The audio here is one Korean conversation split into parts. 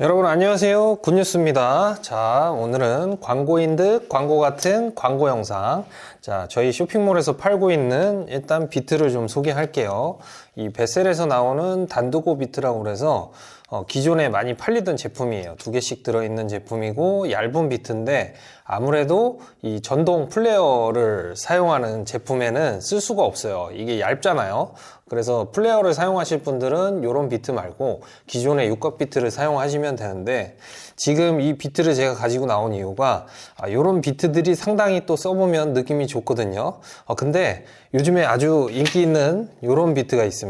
여러분 안녕하세요. 굿뉴스입니다. 자 오늘은 광고인 듯 광고 같은 광고 영상. 자 저희 쇼핑몰에서 팔고 있는 일단 비트를 좀 소개할게요 이 베셀에서 나오는 단두고 비트라고 그래서 어, 기존에 많이 팔리던 제품이에요 두 개씩 들어있는 제품이고 얇은 비트인데 아무래도 이 전동 플레이어를 사용하는 제품에는 쓸 수가 없어요 이게 얇잖아요 그래서 플레이어를 사용하실 분들은 이런 비트 말고 기존의 육각 비트를 사용하시면 되는데 지금 이 비트를 제가 가지고 나온 이유가 아, 이런 비트들이 상당히 또 써보면 느낌이 좋거든요. 어, 근데 요즘에 아주 인기 있는 이런 비트가 있습니다.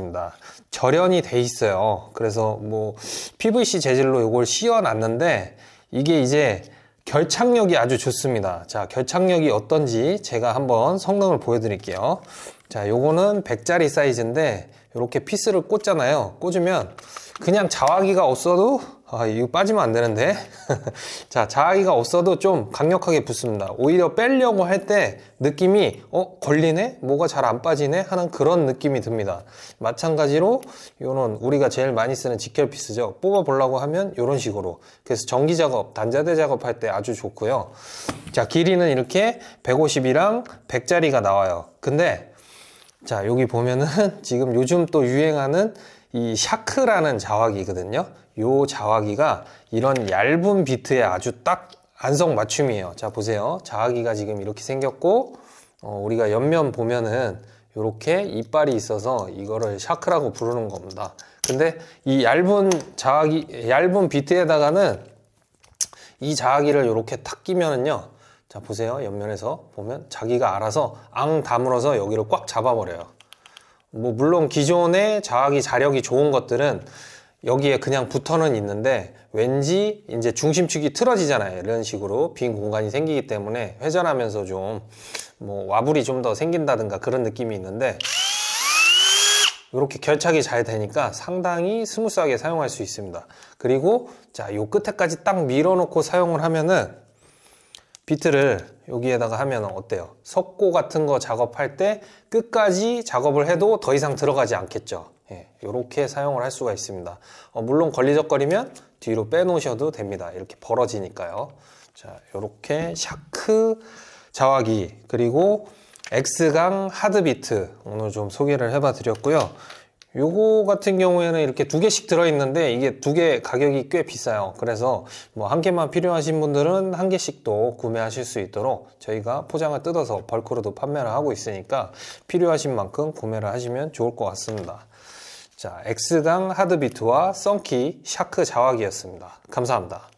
절연이 돼 있어요. 그래서 뭐 PVC 재질로 이걸 씌워놨는데 이게 이제 결착력이 아주 좋습니다. 자, 결착력이 어떤지 제가 한번 성능을 보여드릴게요. 자, 요거는 100짜리 사이즈인데 이렇게 피스를 꽂잖아요. 꽂으면 그냥 자화기가 없어도 아, 이거 빠지면 안 되는데. 자, 자화기가 없어도 좀 강력하게 붙습니다. 오히려 빼려고 할 때 느낌이 어, 걸리네? 뭐가 잘 안 빠지네? 하는 그런 느낌이 듭니다. 마찬가지로 요런 우리가 제일 많이 쓰는 직결 피스죠. 뽑아 보려고 하면 이런 식으로. 그래서 전기 작업, 단자대 작업할 때 아주 좋고요. 자, 길이는 이렇게 150이랑 100짜리가 나와요. 근데 자, 여기 보면은 지금 요즘 또 유행하는 이 샤크라는 자화기거든요. 요 자화기가 이런 얇은 비트에 아주 딱 안성 맞춤이에요. 자, 보세요. 자화기가 지금 이렇게 생겼고, 어, 우리가 옆면 보면은 이렇게 이빨이 있어서 이거를 샤크라고 부르는 겁니다. 근데 이 얇은 자화기, 얇은 비트에다가는 이 자화기를 이렇게 탁 끼면은요. 자, 보세요. 옆면에서 보면 자기가 알아서 앙 다물어서 여기를 꽉 잡아버려요. 뭐, 물론 기존의 자화기 자력이 좋은 것들은 여기에 그냥 붙어는 있는데 왠지 이제 중심축이 틀어지잖아요. 이런 식으로 빈 공간이 생기기 때문에 회전하면서 좀 뭐 와불이 좀 더 생긴다든가 그런 느낌이 있는데 이렇게 결착이 잘 되니까 상당히 스무스하게 사용할 수 있습니다. 그리고 자, 요 끝에까지 딱 밀어놓고 사용을 하면은 비트를 여기에다가 하면 어때요? 석고 같은 거 작업할 때 끝까지 작업을 해도 더 이상 들어가지 않겠죠. 예, 이렇게 사용을 할 수가 있습니다. 어, 물론 걸리적거리면 뒤로 빼놓으셔도 됩니다. 이렇게 벌어지니까요. 자, 이렇게 샤크 자화기 그리고 X강 하드비트 오늘 좀 소개를 해봐 드렸고요. 요거 같은 경우에는 이렇게 두 개씩 들어있는데 이게 두 개 가격이 꽤 비싸요. 그래서 뭐 한 개만 필요하신 분들은 한 개씩도 구매하실 수 있도록 저희가 포장을 뜯어서 벌크로도 판매를 하고 있으니까 필요하신 만큼 구매를 하시면 좋을 것 같습니다. 자, X강 하드비트와 썬키 샤크 자화기였습니다. 감사합니다.